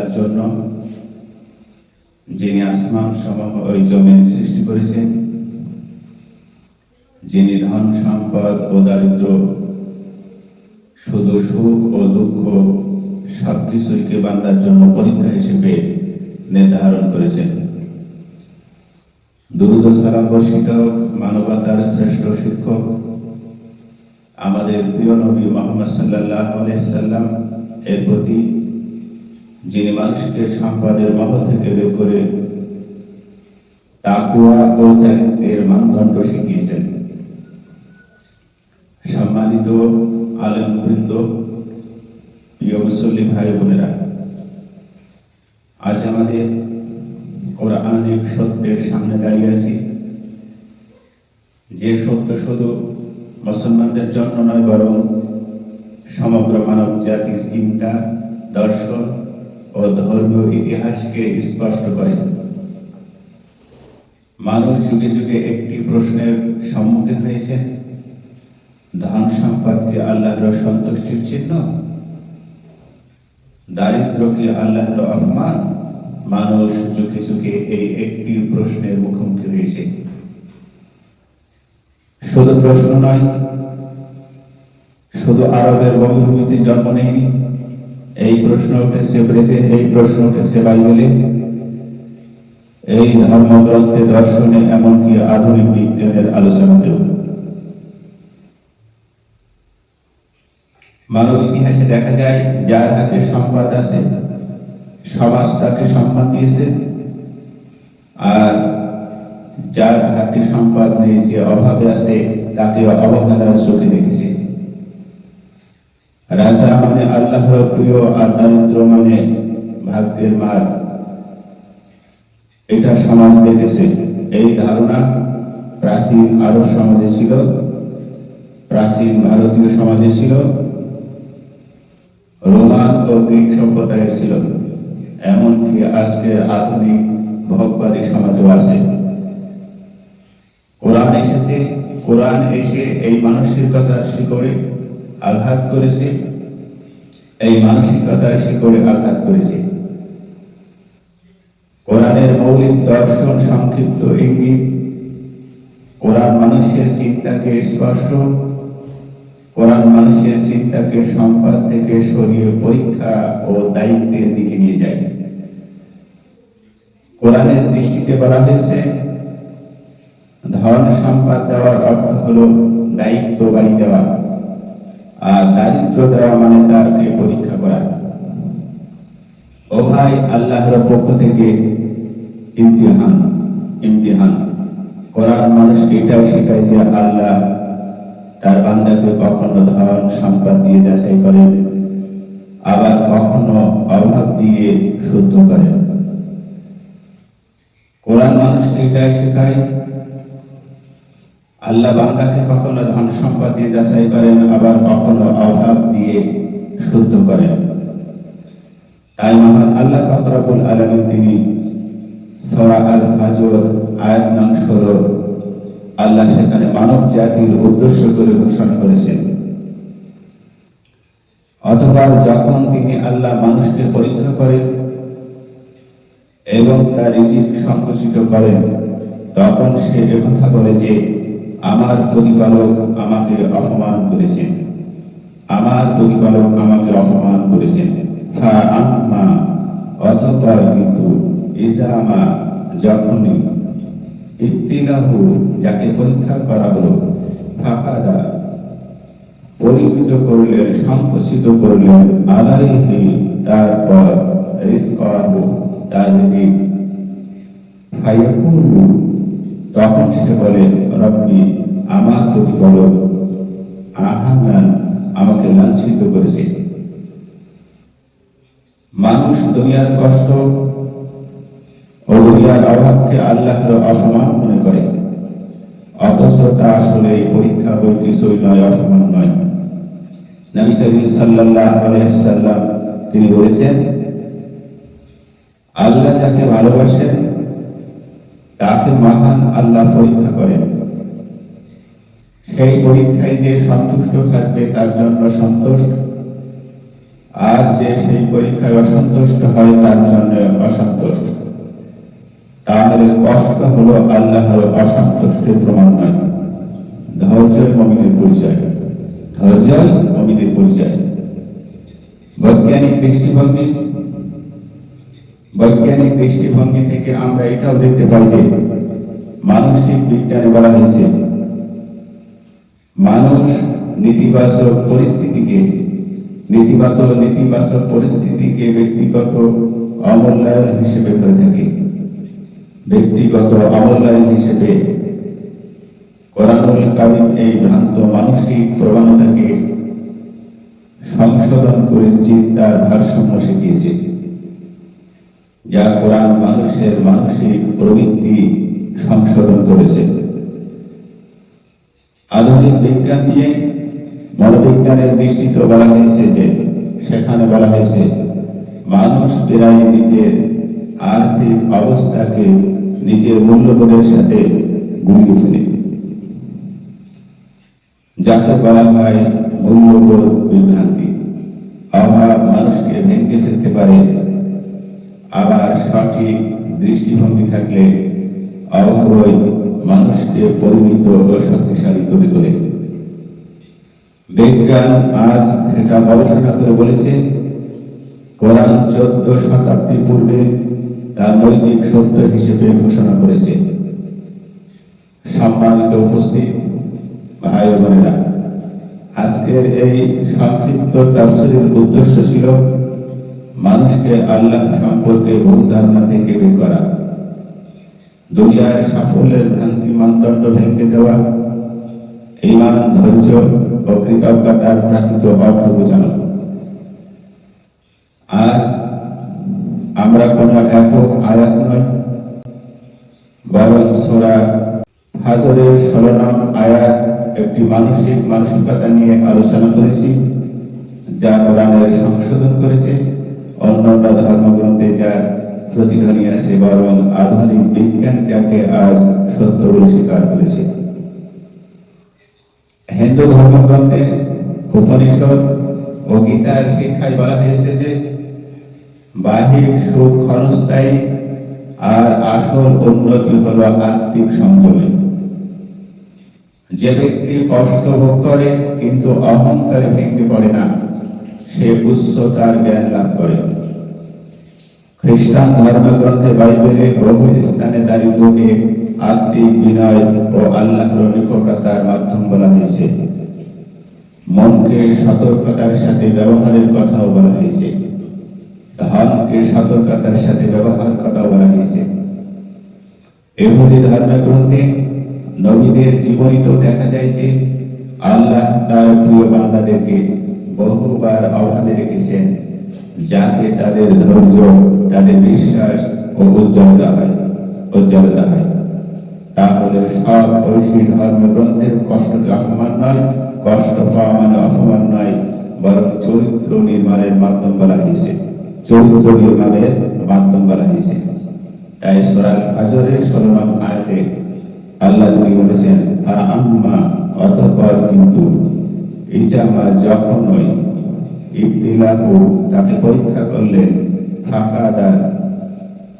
আল্লাহর জন্য যিনি আসমান সমূহ ওই জমিন সৃষ্টি করেছেন, যিনি ধন, সম্পদ ও দারিদ্র, শুধু সুখ ও দুঃখ সবকিছুইকে বান্দার জন্য পরীক্ষা হিসেবে নির্ধারণ করেছেন। দুরুদ মানবতার শ্রেষ্ঠ শিক্ষক, আমাদের প্রিয় নবী মোহাম্মদ সাল্লাহ সাল্লাম এর প্রতি যিনি মানুষকে সম্পদের মহ থেকে বের করে তাকুয়া ও চারিত্রের মানদণ্ড শিখিয়েছেন। সম্মানিত আলমবৃন্দ, প্রিয় মুসল্লি ভাই বোনেরা, আজ আমাদের কোরআনিক সত্যের সামনে দাঁড়িয়ে আছি। যে সত্য শুধু মুসলমানদের জন্য নয়, বরং সমগ্র মানব জাতির চিন্তা, দর্শন ও ধর্মীয় ইতিহাসকে স্পষ্ট করে। মানুষ যুগে যুগে একটি প্রশ্নের সম্মুখীন হয়েছে। ধন সম্পদকে আল্লাহর সন্তুষ্টির চিহ্ন দারিদ্র কি আল্লাহর অপমান। মানুষ যুগে যুগে এই একটি প্রশ্নের মুখোমুখি হয়েছে। শুধু প্রশ্ন নয়, শুধু আরবের বনভূমিতে জন্ম নেয়নি প্রশ্ন উঠেছে ব্রেতে এই প্রশ্ন উঠেছে বাইবেলে এই ধর্মগ্রন্থে দর্শনে এমনকি আধুনিক বিজ্ঞানের আলোচনাতেও মানব ইতিহাসে দেখা যায়, যার হাতে সম্পদ আছে সমাজ তাকে সম্মান দিয়েছে, আর যার হাতে সম্পদ নেই যে অভাবে আছে, তাকে অবহেলার চোখে দেখেছে। রাজা মানে আল্লাহর প্রিয় আর দারিদ্র মানে ভাগ্যের মার। এটা সমাজ দেখেছে। এই ধারণা প্রাচীন আরব সমাজে ছিল, প্রাচীন ভারতীয় সমাজে ছিল, রোমান ও গ্রিক সভ্যতায় ছিল। এমনকি আজকের আধুনিক ভোগবাদী সমাজও আছে। কোরআন এসেছে, কোরআন এসে এই মানসিকতার শিকড়ে আঘাত করেছে, এই মানসিকতার শিকড়ে আঘাত করেছে। কোরআনের মৌলিক দর্শন সংক্ষিপ্ত ইঙ্গিত, কোরআন মানুষের চিন্তাকে স্পর্শ, কোরআন মানুষের চিন্তাকে সম্পদ থেকে সরিয়ে পরীক্ষা ও দায়িত্বের দিকে নিয়ে যায়। কোরআনের দৃষ্টিতে বলা হয়েছে, ধন সম্পদ দেওয়ার অর্থ হলো দায়িত্ব বাড়ি দেওয়া। দারিদ্র দেওয়া মানে তারকে পরীক্ষা করা। ও ভাই, আল্লাহর পক্ষ থেকে ইমতিহান ইমতিহান। কোরআন মানুষ এটাও শেখায় যে আল্লাহ তার বান্দাকে কখনো ধন সম্পদ দিয়ে যাচাই করেন, আবার কখনো অভাব দিয়ে শুদ্ধ করেন। কোরআন মানুষকে এটাই শেখায় আল্লাহ বান্দাকে কখনো ধন সম্পদ দিয়ে যাচাই করেন, আবার কখনো অভাব দিয়ে শুদ্ধ করেন। তাই মহান আল্লাহ ফাকরাবুল আলমী তিনি সরা আল হাজর আয়াত নং ষোলো, আল্লাহ সেখানে মানব জাতির উদ্দেশ্য করে ঘোষণা করেছেন। অথবা যখন তিনি আল্লাহ মানুষকে পরীক্ষা করেন এবং তার রিজিক সংকুচিত করেন, তখন সে কথা বলে যে আমার প্রতিপালক আমাকে অপমান করেছেন। আমার প্রতিপালক আমাকে অপমান করেছেন। আম্মা অতঃপর কিন্তু ইজামা যখনই ইত্তিলাহু যাকে পরীক্ষা করা হলো, ফাঁকাদা পরিমিত করলেন সংকুচিত করলেন, আলাইহি, তারপর রিস্কাহু তার রিজিক। ফায়াকুলু তখন সে বলে, রব্বি আমার প্রতিপালক আহানান আমাকে লাঞ্ছিত করেছে। মানুষ দুনিয়ার কষ্ট ও দুনিয়ার অভাবকে আল্লাহর অসমান মনে করে। অথচ তা আসলে এই পরীক্ষা বই কিছুই নয়, অসমান নয়। নবী করিম সাল্লাল্লাহু আলাইহি তিনি বলেছেন, আল্লাহ যাকে ভালোবাসেন তাকে মহান আল্লাহ পরীক্ষা করেন। সেই পরীক্ষায় যে সন্তুষ্ট থাকবে, তার জন্য সন্তোষ আর যে সেই পরীক্ষায় অসন্তুষ্ট হয়, তার জন্য অসন্তুষ্ট। তাহলে কষ্ট হলো আল্লাহর অসন্তুষ্টের প্রমাণ নয়। ধৈর্যই মমিনের পরিচয়। ধৈর্যই মমিনের পরিচয়। বৈজ্ঞানিক দৃষ্টিভঙ্গি। বৈজ্ঞানিক দৃষ্টিভঙ্গি থেকে আমরা এটাও দেখতে পাই যে মানসিক বিজ্ঞানে বলা হয়েছে, মানুষ নেতিবাচক পরিস্থিতিকে, নেতিবাচক নেতিবাচক পরিস্থিতিকে ব্যক্তিগত অমূল্যায়ন হিসেবে করে থাকে। ব্যক্তিগত অমূল্যায়ন হিসেবে কোরআনুল এই ভ্রান্ত মানসিক প্রবণতাকে সংশোধন করে চিন্তার ভারসাম্য শিখিয়েছে। যা কোরআন মানুষের মানসিক প্রবৃত্তি সংশোধন করেছে। আধুনিক বিজ্ঞান নিয়ে মনোবিজ্ঞানের দৃষ্টিতে বলা হয়েছে যে, সেখানে বলা হয়েছে মানুষ প্রায় নিজের আর্থিক অবস্থাকে নিজের মূল্যবোধের সাথে গুলিয়ে ফেলে যাকে বলা হয় মূল্যবোধ বিভ্রান্তি। অভাব মানুষকে ভেঙে ফেলতে পারে। আবার সঠিক দৃষ্টিভঙ্গি থাকলে অভাবই মানুষকে পরিমিত ও শক্তিশালী করে তোলে। বিজ্ঞান আজ সেটা গবেষণা করে বলেছে, কোরআন চোদ্দ শতাব্দী পূর্বে তার নৈতিক সত্য হিসেবে ঘোষণা করেছে। সম্মানিত উপস্থিত, ভাই বোনেরা, আজকের এই সংক্ষিপ্ত তাফসিরের উদ্দেশ্য ছিল, মানুষকে আল্লাহ সম্পর্কে ভুল ধারণা থেকে বের করা। দুনিয়ার সাফল্যের ভ্রান্তি মানদণ্ড ভেঙে দেওয়া, ইমান, ধৈর্য ও কৃতজ্ঞতার প্রাকৃত অর্থ বোঝানো আজ আমরা কোনো একক আয়াত নয় বরং সোরা হাজরের সরনাম আয়াত একটি মানসিক মানসিকতা নিয়ে আলোচনা করেছি, যা কোরআনের সংশোধন করেছে। প্রতিধ্বনি আছে, বরং আধুনিক বিজ্ঞান যাকে আজ সত্য বলে স্বীকার করেছে। হিন্দু ধর্মগ্রন্থে উপনিষদ ও গীতার শিক্ষায় বলা হয়েছে যে বাহিক সুখ ক্ষণস্থায়ী আর আসল উন্নতি হলো আত্মিক সংযমে। যে ব্যক্তি কষ্ট ভোগ করে কিন্তু অহংকার ভেঙে পড়ে না, সে উচ্চতার জ্ঞান লাভ করে। খ্রিস্টান ধর্মগ্রন্থে বাইবেলে বহু স্থানে দারিদ্রকে আত্মিক বিনয় ও আল্লাহর নিকটতার মাধ্যম বলা হয়েছে। মনকে সতর্কতার সাথে ব্যবহারের কথাও বলা হয়েছে। ধনকে সতর্কতার সাথে ব্যবহার কথা বলা হয়েছে। এহুদি ধর্মগ্রন্থে নবীদের জীবনীতেও দেখা যায় যে আল্লাহ তার প্রিয় বান্দাদেরকে বহুবার অভাবে রেখেছেন। যাতে তাদের ধৈর্য, তাদের বিশ্বাস ও উজ্জ্বলতা হয় উজ্জ্বলতা হয়। তাহলে সব ঐশী ধর্মগ্রন্থের কষ্টকে অপমান নয়, কষ্ট পাওয়া মানে অপমান নয়, বরং চরিত্র নির্মাণের মাধ্যম বলা হয়েছে। চরিত্র নির্মাণের মাধ্যম বলা হয়েছে। তাই সোরাল হাজরের সলনাম আয়াতে আল্লাহ তিনি বলেছেন, আম্মা অতঃপর কিন্তু, ইজামা যখনই ইবতিলাহু, তাকে পরীক্ষা করলেন ফাঁকাদার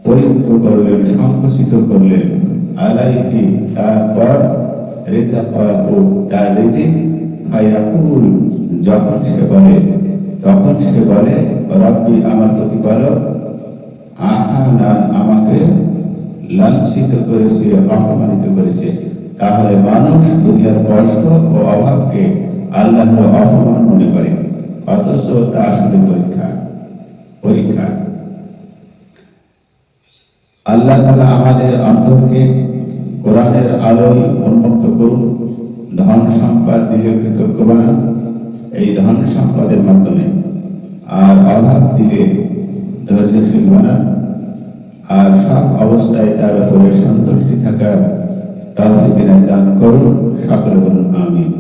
পরিণত করলেন সংকুচিত করলেন আলাইহি তারপর রেজাকাহু তার রিজিক ফায়াকুল, যখন সে বলে, তখন সে বলে, রব্বি, আমার প্রতিপালক, আহানা আমাকে লাঞ্ছিত করেছে, অপমানিত করেছে। তাহলে মানুষ দুনিয়ার কষ্ট ও অভাবকে আল্লাহর অপমান মনে করে। অথচ তা আসলে পরীক্ষা পরীক্ষা। আল্লাহ তালা আমাদের অন্তরকে কোরআনের আলোয় উন্মুক্ত করুন। ধন সম্পদ দিলে কৃতজ্ঞ বানান এই ধন সম্পদের মাধ্যমে। আর অভাব দিলে ধৈর্যশীল বানান আর সব অবস্থায় তার উপরে সন্তুষ্টি থাকার তৌফিক দান করুন। সকলে বলুন, আমিন।